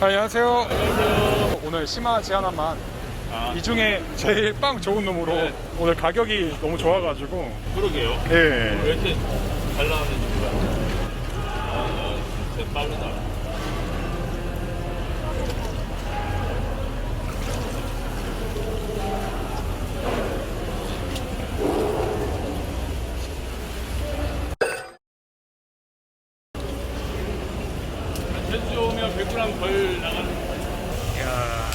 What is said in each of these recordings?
안녕하세요. 오늘 심화 제한 한만 아, 이 중에 제일 빵 좋은 놈으로 네. 오늘 가격이 너무 좋아가지고 그러게요. 예. 왜 이렇게 잘 나왔는지 몰라요. 아, 진짜 빠르다. 제주 오면 100g 덜 나가는 야.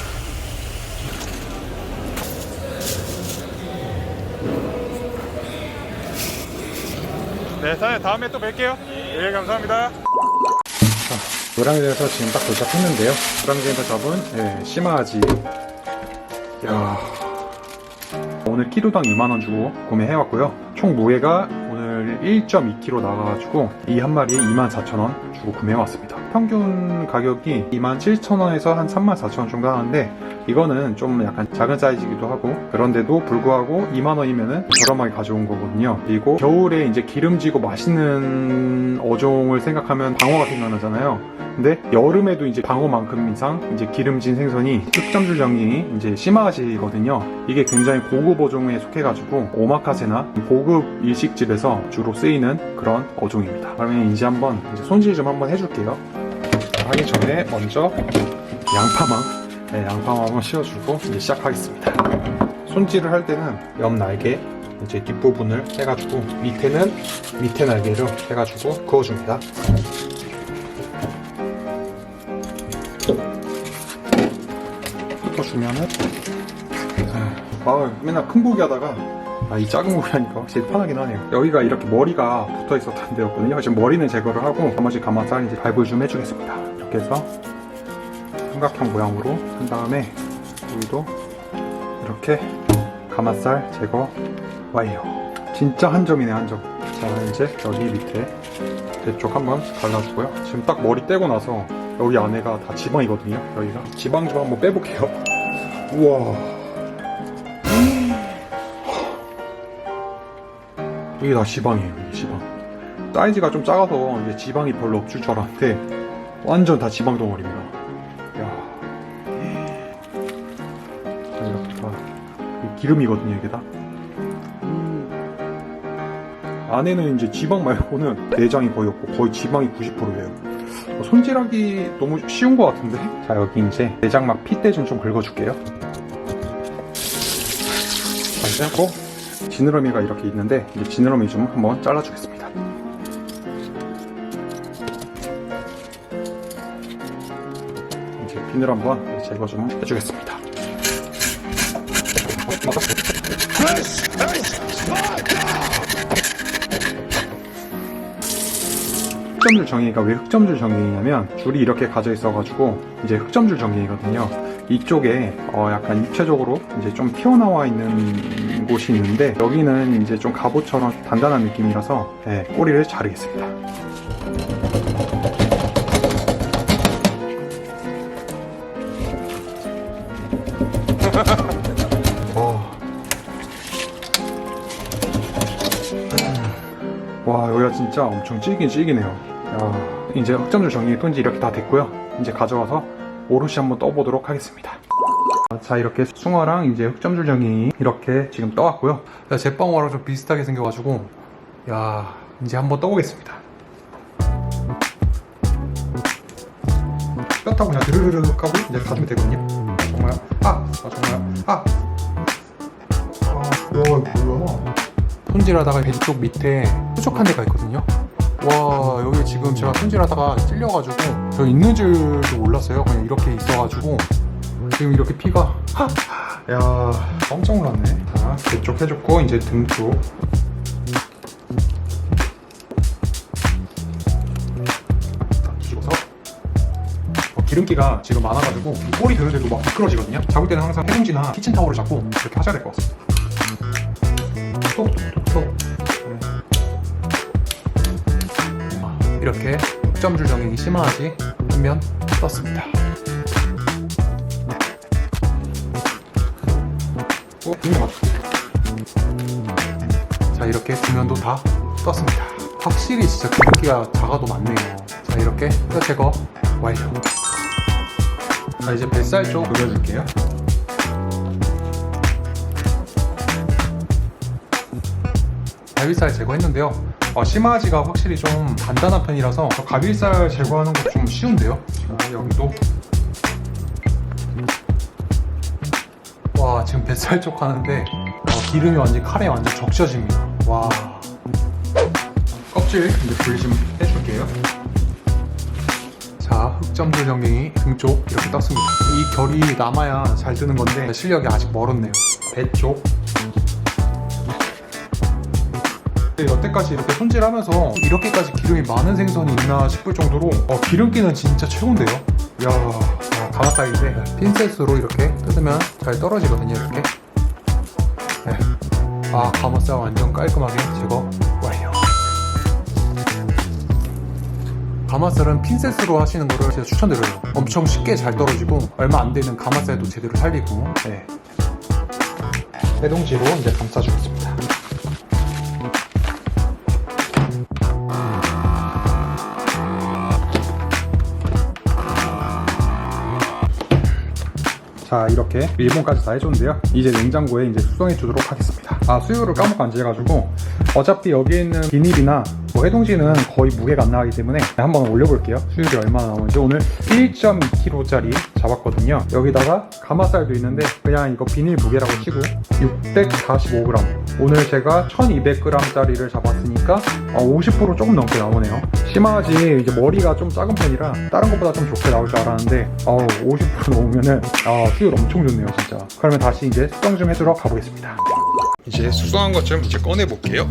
네, 사장님 다음에 또 뵐게요. 예, 감사합니다. 노량진에서 지금 딱 도착했는데요. 노량진에서 잡은 예, 심화아지. 야. 오늘 키로당 2만원 주고 구매해왔고요. 총 무게가 오늘 1.2kg 나가가지고 이 한 마리에 24,000원 주고 구매해왔습니다. 평균 가격이 27,000원에서 한 34,000원 정도 하는데 이거는 좀 약간 작은 사이즈이기도 하고 그런데도 불구하고 2만원이면은 저렴하게 가져온 거거든요. 그리고 겨울에 이제 기름지고 맛있는 어종을 생각하면 방어가 생각나잖아요. 근데 여름에도 이제 방어만큼 이상 이제 기름진 생선이 흑점줄 장이 이제 심화하시거든요. 이게 굉장히 고급 어종에 속해가지고 오마카세나 고급 일식집에서 주로 쓰이는 그런 어종입니다. 그러면 이제 한번 이제 손질 좀 한번 해줄게요. 자, 하기 전에 먼저 양파망, 네, 양파망 한번 씌워주고 이제 시작하겠습니다. 손질을 할 때는 옆 날개 이제 뒷부분을 해가지고 밑에는 밑에 날개를 해가지고 그어줍니다. 훑어주면은 아 맨날 큰 고기 하다가 아, 이 작은 고기 하니까 확실히 편하긴 하네요 여기가 이렇게 머리가 붙어 있었던 데였거든요 지금 머리는 제거를 하고 나머지 가마살 이제 발굴 좀 해주겠습니다 이렇게 해서 삼각형 모양으로 한 다음에 여기도 이렇게 가마살 제거 완료 진짜 한 점이네 한점. 자 이제 여기 밑에 대쪽 한번 갈라주고요. 지금 딱 머리 떼고 나서 여기 안에가 다 지방이거든요. 여기가 지방 좀 한번 빼볼게요. 우와. 이게 다 지방이에요 이게 지방. 사이즈가 좀 작아서 이제 지방이 별로 없을 줄 알았는데 완전 다 지방 덩어리입니다 다 이게 기름이거든요 이게 다 안에는 이제 지방 말고는 내장이 거의 없고 거의 지방이 90%예요. 손질하기 너무 쉬운 것 같은데? 자 여기 이제 내장 막 핏대 좀 좀 긁어줄게요. 자 이제 고 지느러미가 이렇게 있는데 이제 지느러미 좀 한번 잘라주겠습니다. 이제 핀을 한번 제거 좀 해주겠습니다. 흑점줄 정의가 왜 흑점줄 정의냐면 줄이 이렇게 가져 있어가지고 이제 흑점줄 정의거든요. 이쪽에 어 약간 입체적으로 이제 좀 튀어나와 있는 곳이 있는데 여기는 이제 좀 갑옷처럼 단단한 느낌이라서 예, 꼬리를 자르겠습니다. 와 여기가 진짜 엄청 질긴 질기네요. 야, 이제 흑점줄 정리 톤지 이렇게 다 됐고요. 이제 가져와서 오롯이 한번 떠보도록 하겠습니다. 자 이렇게 숭어랑 이제 흑점줄 정리 이렇게 지금 떠왔고요. 제빵어랑 좀 비슷하게 생겨가지고 야 이제 한번 떠보겠습니다. 뼈 타고 그냥 드르르르 하고 이제 가지면 되거든요. 정말 아, 아 정말 아. 아, 와 뭐야 손질하다가 돼지 쪽 밑에 뾰족한 데가 있거든요. 와 여기 지금 제가 손질하다가 찔려가지고 저 있는 줄도 몰랐어요. 그냥 이렇게 있어가지고 지금 이렇게 피가 하! 야 깜짝 놀랐네. 자 대쪽 해줬고 이제 등 쪽. 뒤집어서 어, 기름기가 지금 많아가지고 이 꼬리 드는데도 막 미끄러지거든요. 잡을 때는 항상 해동지나 키친타올을 잡고 이렇게 하셔야 될 것 같습니다. 톡 이렇게 흑점줄 정액이 심하지 한면 떴습니다. 맞다. 자 이렇게 두 면도 다 떴습니다. 확실히 진짜 기름기가 작아도 많네요. 자 이렇게 뼈 제거 완료. 자, 이제 뱃살 쪽 그려줄게요. 가위살 제거했는데요. 어, 심화지가 확실히 좀 간단한 편이라서 가위살 제거하는 거 좀 쉬운데요. 자, 여기도 와 지금 뱃살 쪽 하는데 어, 기름이 완전 칼에 완전 적셔집니다. 와 껍질 이제 분리 좀 해줄게요. 자 흑점들 전갱이 등쪽 이렇게 떴습니다. 이 결이 남아야 잘 뜨는 건데 실력이 아직 멀었네요. 배 쪽. 근데 여태까지 이렇게 손질하면서 이렇게까지 기름이 많은 생선이 있나 싶을 정도로 어, 기름기는 진짜 최고인데요. 이야, 야, 가마살인데 핀셋으로 이렇게 뜯으면 잘 떨어지거든요. 이렇게. 네. 아, 가마살 완전 깔끔하게 제거 완료. 가마살은 핀셋으로 하시는 거를 제가 추천드려요. 엄청 쉽게 잘 떨어지고 얼마 안 되는 가마살도 제대로 살리고. 네. 해동지로 이제 감싸주겠습니다. 자 이렇게 일본까지 다 해줬는데요. 이제 냉장고에 이제 수정해 주도록 하겠습니다. 아 수유를 까먹고 안 재가지고 어차피 여기 있는 비닐이나 뭐 해동지는 거의 무게가 안 나가기 때문에 한번 올려볼게요. 수율이 얼마나 나오는지. 오늘 1.2kg짜리 잡았거든요. 여기다가 가마살도 있는데 그냥 이거 비닐 무게라고 치고 645g 오늘 제가 1200g짜리를 잡았으니까 50% 조금 넘게 나오네요. 심하지 이제 머리가 좀 작은 편이라 다른 것보다 좀 좋게 나올 줄 알았는데 어우 50% 넘으면은 아, 수율 엄청 좋네요 진짜. 그러면 다시 이제 수정 좀 해주러 가보겠습니다. 이제 수정한 것 좀 이제 꺼내 볼게요.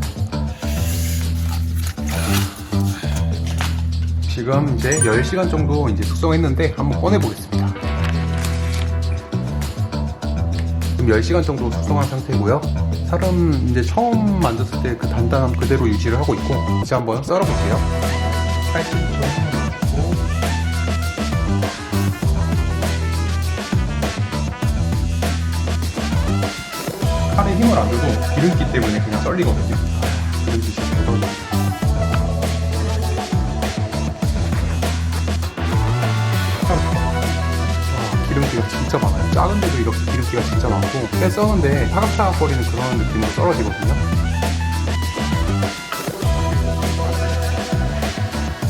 지금 이제 10시간 정도 이제 숙성했는데 한번 꺼내 보겠습니다 지금 10시간 정도 숙성한 상태고요. 살은 이제 처음 만졌을 때 그 단단함 그대로 유지를 하고 있고 이제 한번 썰어 볼게요. 살짝 좀 넣고 칼에 힘을 안 줘도 기름기 때문에 그냥 썰리거든요. 기름기 진짜 많아요. 작은데도 이렇게 기름기가 진짜 많고 꽤 써는데 차각차각거리는 그런 느낌으로 썰어지거든요.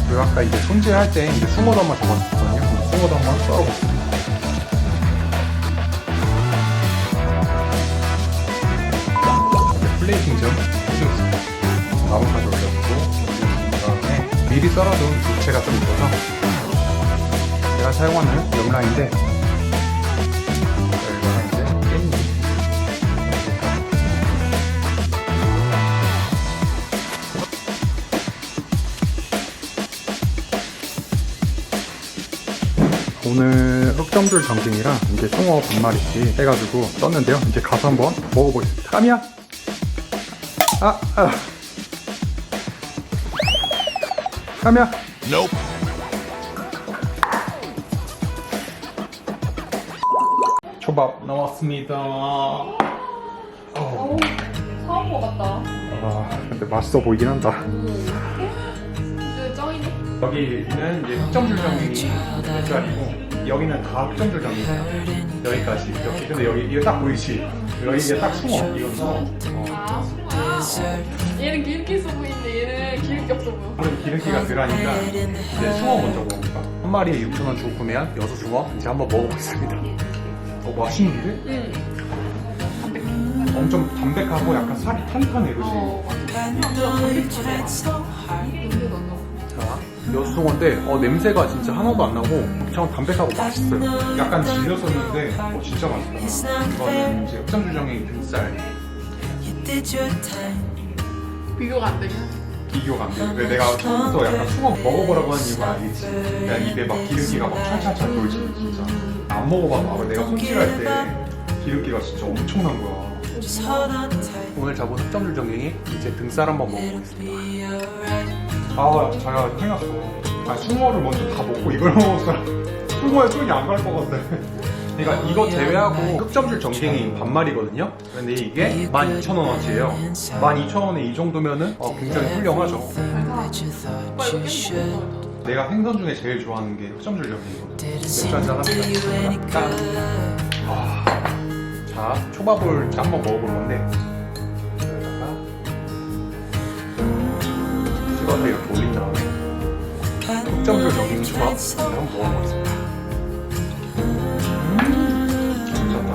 그리고 아까 이제 손질할 때 이제 한번 잡아줬거든요. 숭어도 한번 썰어볼게요. 플레이팅 좀 해주겠습니다. 나무까지 올려주고 그 다음에 미리 썰어둔 부채가 좀 있어서 제가 사용하는 염라인데 오늘 흑점줄 전갱이랑 이제 송어 반마리씩 해가지고 썼는데요. 이제 가서 한번 먹어보겠습니다. 까미야! 아, 아. 까미야! 초밥 나왔습니다. 어, 어우, 처음 먹었다. 아, 근데 맛있어 보이긴 한다. 이거 짱이네. 여기는 이제 흑점줄 전갱이 몇 자리고 여기는 다 흑점줄 전갱이에요. 여기까지 이렇게. 근데 여기 이거 딱 보이지? 여기 이게 딱 숭어. 이건 숭어. 어. 아, 숭아. 얘는 기름기 있어 보이는데 얘는 기름기 없어 보여. 오늘 기름기가 덜하니까 이제 숭어 먼저 먹어볼까? 한 마리에 6,000원 주고 구매한 여수 숭어 이제 한번 먹어보겠습니다. 어 맛있는데? 응. 엄청 담백하고 약간 살이 탄탄해 그지? 어, 완전 쫄깃하네. 냄새 나죠? 자 여수숭어인데 어, 냄새가 진짜 하나도 안 나고 엄청 담백하고 맛있어요. 약간 질렸었는데 어, 진짜 맛있다. 이거는 이제 흑점주정의 등살 비교가 안 되냐? 비교가 안 돼. 근데 내가 처음부터 약간 숭어 먹어보라고 한 이유가 알겠지. 그냥 입에 막 기름기가 막 찰찰찰 돌지 진짜. 안 먹어봐도 알아. 내가 손질할 때 기름기가 진짜 엄청난 거야. 오늘 잡은 흑점줄 전갱이 이제 등살 한번 먹어보겠습니다. 아, 자기가 큰일 났어. 아, 숭어를 먼저 다 먹고 이걸 먹었어. 숭어에 손이 안 갈 것 같아. 그러니까 이거 제외하고 흑점줄 전갱이 반말이거든요. 근데 이게 12,000원어치예요. 12,000원에 이 정도면은 어, 굉장히 훌륭하죠. 내가 생선 중에 제일 좋아하는 게 흑점줄 전갱이거든. 맥주 한잔 합시다. 아, 자, 초밥을 한번 먹어볼 건데 찍어서 이렇게 올린 다음에 한번 먹어보겠습니다. 음, 괜찮다.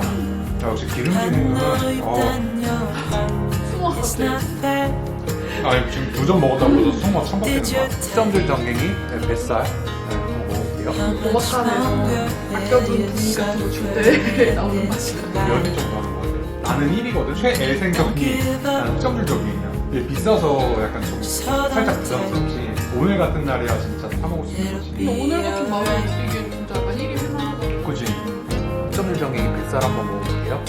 야, 역시 기름진 거는 어. 아 지금 두 점 먹었다고 해서 속맛 참박되는 거야. 흑점줄 전갱이 네, 뱃살 네, 한번 먹어볼게요. 도박판에서 아껴둔 돈 같은 거줄때 나오는 같아? 나는 1위거든. 최애 생각이 나는 흑점줄 전갱이야. 이게 비싸서 약간 좀 살짝 부담스럽지. 오늘 같은 날이야 진짜 사 먹을 수 있는 거지. 근데 오늘 같은 마음에 이게 진짜 약간 1위 할만하다. 그지? 흑점줄 전갱이 뱃살 한번 먹어볼게요.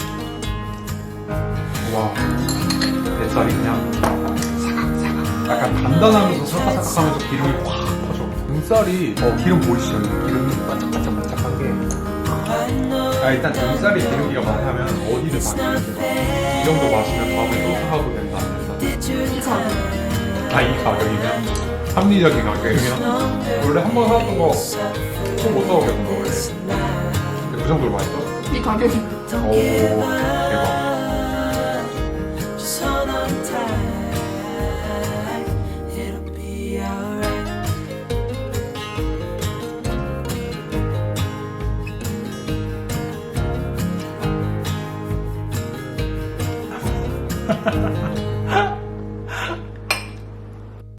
와, 뱃살이 그냥 사각사각. 약간 단단하면서 사각사각하면서 기름이 확 퍼져. 등살이 어 기름 보이시죠? 기름이 반짝반짝반짝한 게. 아 일단 등살이 기름기가 많다면 어디든 박히는데 이 정도 마시면 다음에 또 사가도 된다. 이 가격. 아 이 가격이면 합리적인 가격이면 원래 한 번 사왔던 거또못 사오겠는 거 원래. 근데 그 정도로 맛있어? 이 가격이. 오.